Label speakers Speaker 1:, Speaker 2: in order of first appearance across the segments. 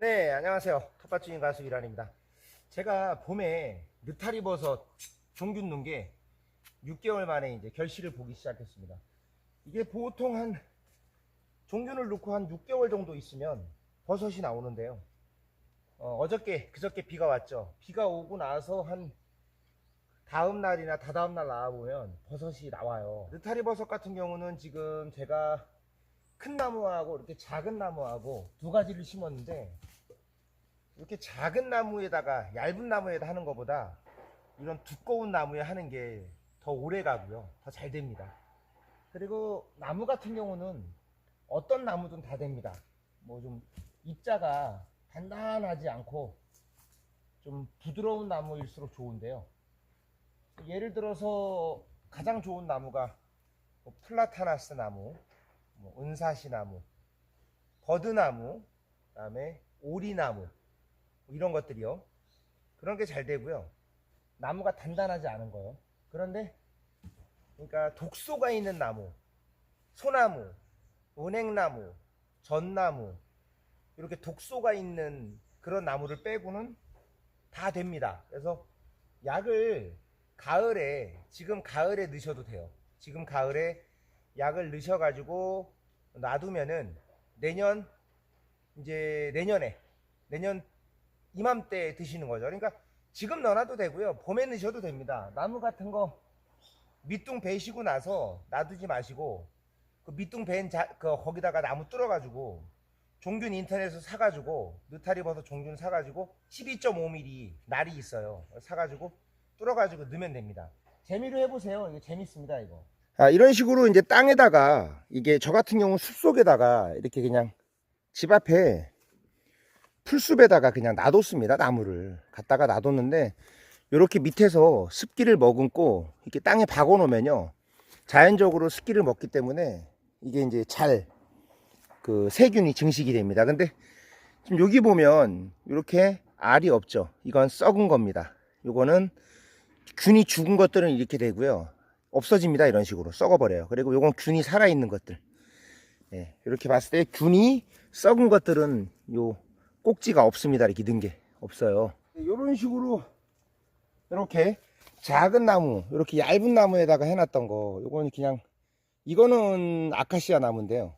Speaker 1: 네, 안녕하세요. 텃밭주인 가수 이란입니다. 제가 봄에 느타리 버섯 종균 넣은 게 6개월 만에 이제 결실을 보기 시작했습니다. 이게 보통 한 종균을 넣고 한 6개월 정도 있으면 버섯이 나오는데요. 어, 저께 그저께 비가 왔죠. 비가 오고 나서 한 다음 날이나 다다음 날 나와보면 버섯이 나와요. 느타리 버섯 같은 경우는 지금 제가 큰 나무하고 이렇게 작은 나무하고 두 가지를 심었는데 이렇게 작은 나무에다가 얇은 나무에다 하는 것보다 이런 두꺼운 나무에 하는 게 더 오래 가고요. 더 잘 됩니다. 그리고 나무 같은 경우는 어떤 나무든 다 됩니다. 뭐 좀 입자가 단단하지 않고 좀 부드러운 나무일수록 좋은데요. 예를 들어서 가장 좋은 나무가 뭐 플라타나스 나무, 뭐 은사시 나무, 버드나무, 그다음에 오리나무 뭐 이런 것들이요. 그런 게 잘 되고요. 나무가 단단하지 않은 거요. 그런데 그러니까 독소가 있는 나무, 소나무, 은행나무, 전나무 이렇게 독소가 있는 그런 나무를 빼고는 다 됩니다. 그래서 약을 가을에 지금 가을에 넣으셔도 돼요. 지금 가을에 약을 넣으셔가지고 놔두면은 내년 이제 내년에 내년 이맘때 드시는 거죠. 그러니까 지금 넣어놔도 되고요. 봄에 넣으셔도 됩니다. 나무 같은 거 밑둥 베시고 나서 놔두지 마시고 그 밑둥 벤 자, 그 거기다가 나무 뚫어가지고 종균 인터넷에서 사가지고 느타리 버섯 종균 사가지고 12.5mm 날이 있어요. 사가지고 뚫어가지고 넣으면 됩니다. 재미로 해보세요. 이거 재밌습니다. 이거. 아, 이런 식으로 이제 땅에다가 이게 저 같은 경우 숲속에다가 이렇게 그냥 집 앞에 풀숲에다가 그냥 놔뒀습니다. 나무를 갖다가 놔뒀는데 이렇게 밑에서 습기를 머금고 이렇게 땅에 박아 놓으면요 자연적으로 습기를 먹기 때문에 이게 이제 잘 그 세균이 증식이 됩니다. 근데 지금 여기 보면 이렇게 알이 없죠. 이건 썩은 겁니다. 요거는 균이 죽은 것들은 이렇게 되고요. 없어집니다. 이런 식으로 썩어버려요. 그리고 요건 균이 살아있는 것들. 예, 이렇게 봤을 때 균이 썩은 것들은 요 꼭지가 없습니다. 이렇게 는 게 없어요. 이런 식으로 이렇게 작은 나무, 이렇게 얇은 나무에다가 해놨던 거, 요거는 그냥 이거는 아카시아 나무인데요.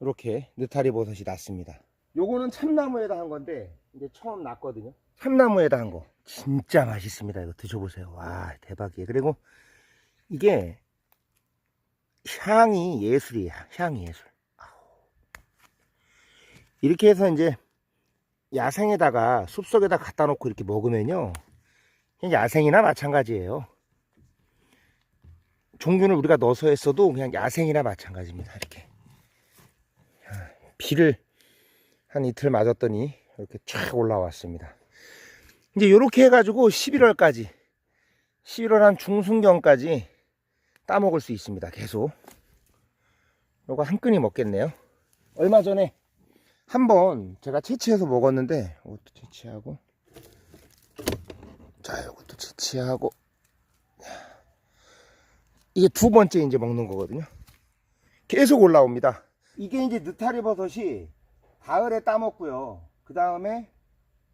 Speaker 1: 이렇게 느타리 버섯이 났습니다. 요거는 참나무에다 한 건데 이제 처음 났거든요. 참나무에다 한 거. 진짜 맛있습니다. 이거 드셔보세요. 와 대박이에요. 그리고 이게 향이 예술이에요. 향이 예술. 이렇게 해서 이제 야생에다가 숲속에다 갖다 놓고 이렇게 먹으면요. 야생이나 마찬가지예요. 종균을 우리가 넣어서 했어도 그냥 야생이나 마찬가지입니다. 이렇게. 비를 한 이틀 맞았더니 이렇게 쫙 올라왔습니다. 이제 이렇게 해가지고 11월까지 11월 한 중순경까지 따먹을 수 있습니다. 계속. 요거 한 끈이 먹겠네요. 얼마 전에 한 번 제가 채취해서 먹었는데 이것도 채취하고 자 이것도 채취하고 이게 두 번째 이제 먹는 거거든요. 계속 올라옵니다. 이게 이제 느타리 버섯이 가을에 따먹고요. 그 다음에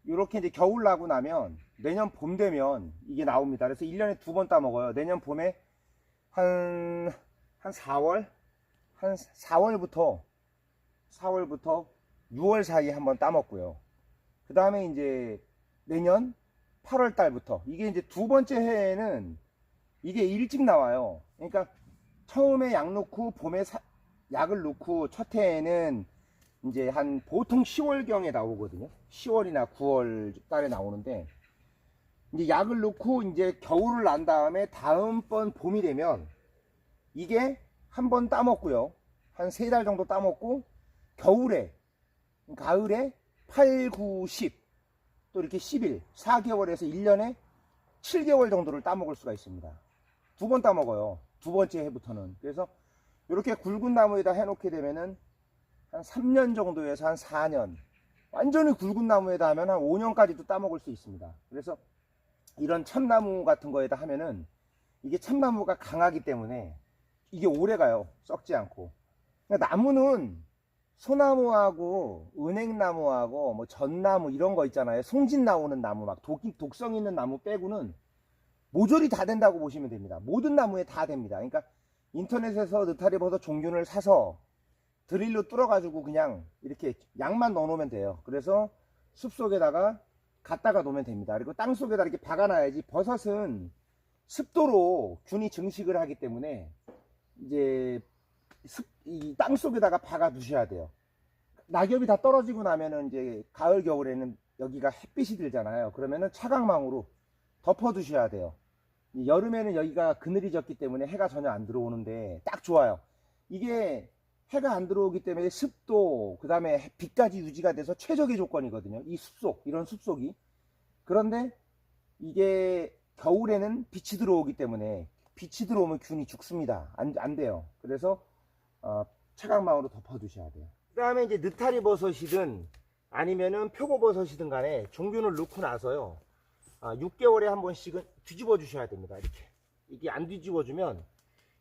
Speaker 1: 이렇게 이제 겨울 나고 나면 내년 봄 되면 이게 나옵니다. 그래서 1년에 두 번 따먹어요. 내년 봄에 한, 한 4월? 한 4월부터, 4월부터 6월 사이에 한번 따먹고요. 그 다음에 이제 내년 8월 달부터. 이게 이제 두 번째 해에는 이게 일찍 나와요. 그러니까 처음에 약 넣고 봄에 사- 약을 넣고 첫 해에는 이제 한 보통 10월경에 나오거든요. 10월이나 9월 달에 나오는데 이제 약을 넣고 이제 겨울을 난 다음에 다음번 봄이 되면 이게 한 번 따먹고요. 한 세 달 정도 따먹고 겨울에 가을에 8, 9, 10 또 이렇게 10일 4개월에서 1년에 7개월 정도를 따먹을 수가 있습니다. 두 번 따먹어요. 두 번째 해부터는. 그래서 이렇게 굵은 나무에다 해놓게 되면은 한 3년 정도에서 한 4년 완전히 굵은 나무에다 하면 한 5년까지도 따먹을 수 있습니다 그래서 이런 참나무 같은 거에다 하면은 이게 참나무가 강하기 때문에 이게 오래 가요 썩지 않고 그러니까 나무는 소나무하고 은행나무하고 뭐 전나무 이런 거 있잖아요. 송진 나오는 나무 막 독, 독성 있는 나무 빼고는 모조리 다 된다고 보시면 됩니다. 모든 나무에 다 됩니다. 그러니까 인터넷에서 느타리 버섯 종균을 사서 드릴로 뚫어가지고 그냥 이렇게 양만 넣어놓으면 돼요. 그래서 숲 속에다가 갖다가 놓으면 됩니다. 그리고 땅 속에다 이렇게 박아놔야지 버섯은 습도로 균이 증식을 하기 때문에 이제 습, 이 땅 속에다가 박아 두셔야 돼요. 낙엽이 다 떨어지고 나면은 이제 가을 겨울에는 여기가 햇빛이 들잖아요. 그러면은 차광망으로 덮어 두셔야 돼요. 이 여름에는 여기가 그늘이 졌기 때문에 해가 전혀 안 들어오는데 딱 좋아요. 이게 해가 안 들어오기 때문에 습도 그 다음에 빛까지 유지가 돼서 최적의 조건이거든요. 이 숲속 이런 숲속이 그런데 이게 겨울에는 빛이 들어오기 때문에 빛이 들어오면 균이 죽습니다. 안, 안 돼요. 그래서 어, 차광망으로 덮어 두셔야 돼요. 그 다음에 이제 느타리 버섯이든 아니면은 표고버섯이든 간에 종균을 넣고 나서요. 아, 6개월에 한 번씩은 뒤집어 주셔야 됩니다. 이렇게. 이게 안 뒤집어 주면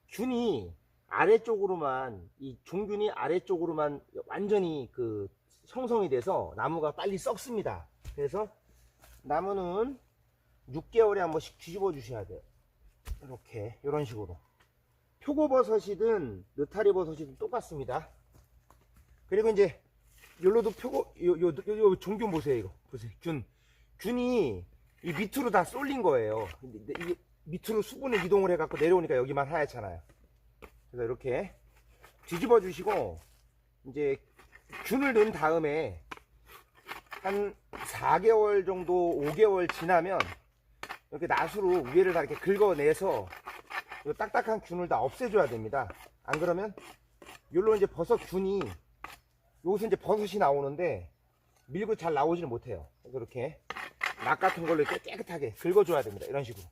Speaker 1: 균이 아래쪽으로만 이 종균이 아래쪽으로만 완전히 그 형성이 돼서 나무가 빨리 썩습니다. 그래서 나무는 6개월에 한 번씩 뒤집어 주셔야 돼요. 이렇게 이런 식으로. 표고버섯이든 느타리버섯이든 똑같습니다. 그리고 이제 열로도 표고 요, 요, 요, 요 종균 보세요 이거 보세요 균 균이 이 밑으로 다 쏠린 거예요 근데 이게 밑으로 수분을 이동을 해갖고 내려오니까 여기만 하얗잖아요 그래서 이렇게 뒤집어 주시고 이제 균을 넣은 다음에 한 4개월 정도 5개월 지나면 이렇게 낫으로 위에를 다 이렇게 긁어내서 이 딱딱한 균을 다 없애줘야 됩니다 안 그러면 요로 이제 버섯 균이 여기서 이제 버섯이 나오는데 밀고 잘 나오지는 못해요. 그래서 이렇게 낙 같은 걸로 이렇게 깨끗하게 긁어줘야 됩니다. 이런 식으로.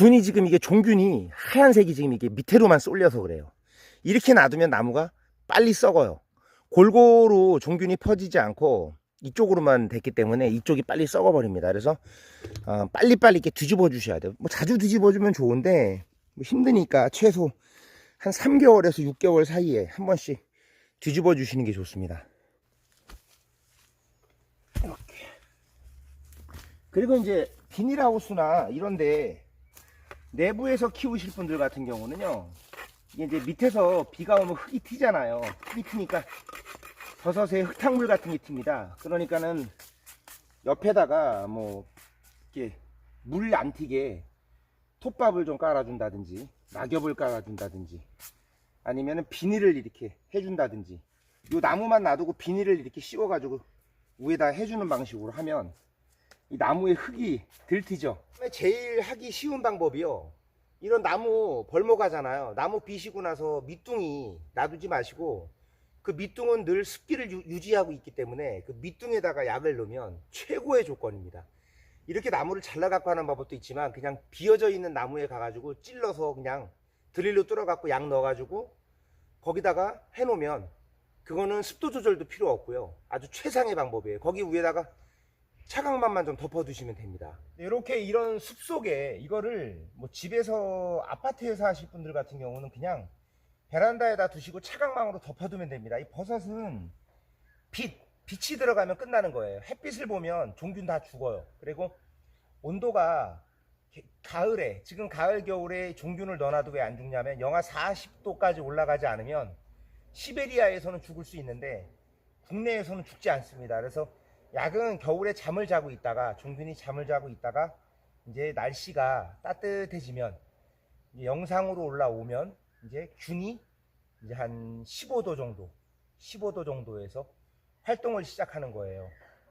Speaker 1: 균이 지금 이게 종균이 하얀색이 지금 이게 밑으로만 쏠려서 그래요. 이렇게 놔두면 나무가 빨리 썩어요. 골고루 종균이 퍼지지 않고 이쪽으로만 됐기 때문에 이쪽이 빨리 썩어버립니다. 그래서 어, 빨리빨리 이렇게 뒤집어 주셔야 돼요. 뭐 자주 뒤집어 주면 좋은데 뭐 힘드니까 최소 한 3개월에서 6개월 사이에 한 번씩 뒤집어 주시는 게 좋습니다. 이렇게. 그리고 이제 비닐하우스나 이런데 내부에서 키우실 분들 같은 경우는요. 이게 이제 밑에서 비가 오면 흙이 튀잖아요. 흙이 튀니까 버섯에 흙탕물 같은 게 튑니다. 그러니까는 옆에다가 뭐 이렇게 물 안 튀게 톱밥을 좀 깔아준다든지 낙엽을 깔아준다든지 아니면은 비닐을 이렇게 해준다든지 요 나무만 놔두고 비닐을 이렇게 씌워가지고 위에다 해주는 방식으로 하면 이 나무의 흙이 들티죠 제일 하기 쉬운 방법이요 이런 나무 벌목하잖아요 나무 비시고 나서 밑둥이 놔두지 마시고 그 밑둥은 늘 습기를 유, 유지하고 있기 때문에 그 밑둥에다가 약을 넣으면 최고의 조건입니다 이렇게 나무를 잘라 갖고 하는 방법도 있지만 그냥 비어져 있는 나무에 가가지고 찔러서 그냥 드릴로 뚫어갖고 약 넣어가지고 거기다가 해놓으면 그거는 습도 조절도 필요 없고요. 아주 최상의 방법이에요. 거기 위에다가 차광만만 좀 덮어두시면 됩니다. 이렇게 이런 숲 속에 이거를 뭐 집에서 아파트에서 하실 분들 같은 경우는 그냥 베란다에다 두시고 차광망으로 덮어두면 됩니다. 이 버섯은 빛, 빛이 들어가면 끝나는 거예요. 햇빛을 보면 종균 다 죽어요. 그리고 온도가 게- 가을에 지금 가을 겨울에 종균을 넣어놔도 왜 안 죽냐면 영하 40도까지 올라가지 않으면 시베리아에서는 죽을 수 있는데 국내에서는 죽지 않습니다. 그래서 약은 겨울에 잠을 자고 있다가 종균이 잠을 자고 있다가 이제 날씨가 따뜻해지면 이제 영상으로 올라오면 이제 균이 이제 한 15도 정도, 15도 정도에서 활동을 시작하는 거예요.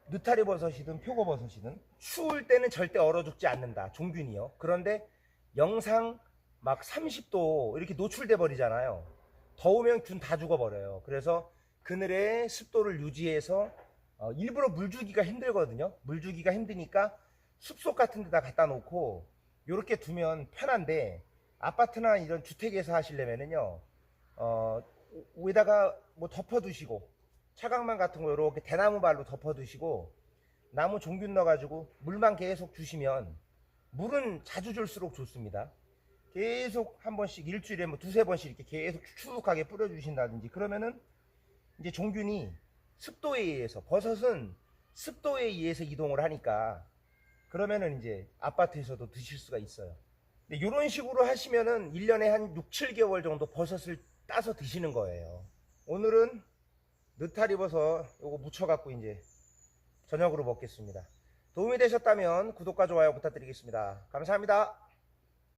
Speaker 1: 느타리 버섯이든 표고 버섯이든 추울 때는 절대 얼어 죽지 않는다. 종균이요. 그런데 영상 막 30도 이렇게 노출돼 버리잖아요. 더우면 균 다 죽어버려요. 그래서 그늘의 습도를 유지해서 어, 일부러 물 주기가 힘들거든요. 물 주기가 힘드니까 숲속 같은 데다 갖다 놓고 이렇게 두면 편한데 아파트나 이런 주택에서 하시려면은요. 어, 위에다가 뭐 덮어 두시고 차광만 같은 거 이렇게 대나무 발로 덮어 두시고 나무 종균 넣어 가지고 물만 계속 주시면 물은 자주 줄수록 좋습니다. 계속 한 번씩 일주일에 뭐 두세 번씩 이렇게 계속 축축하게 뿌려 주신다든지 그러면은 이제 종균이 습도에 의해서 버섯은 습도에 의해서 이동을 하니까 그러면은 이제 아파트에서도 드실 수가 있어요. 근데 이런 식으로 하시면은 1년에 한 6, 7개월 정도 버섯을 따서 드시는 거예요. 오늘은 느타리 버섯 요거 묻혀갖고 이제 저녁으로 먹겠습니다. 도움이 되셨다면 구독과 좋아요 부탁드리겠습니다. 감사합니다.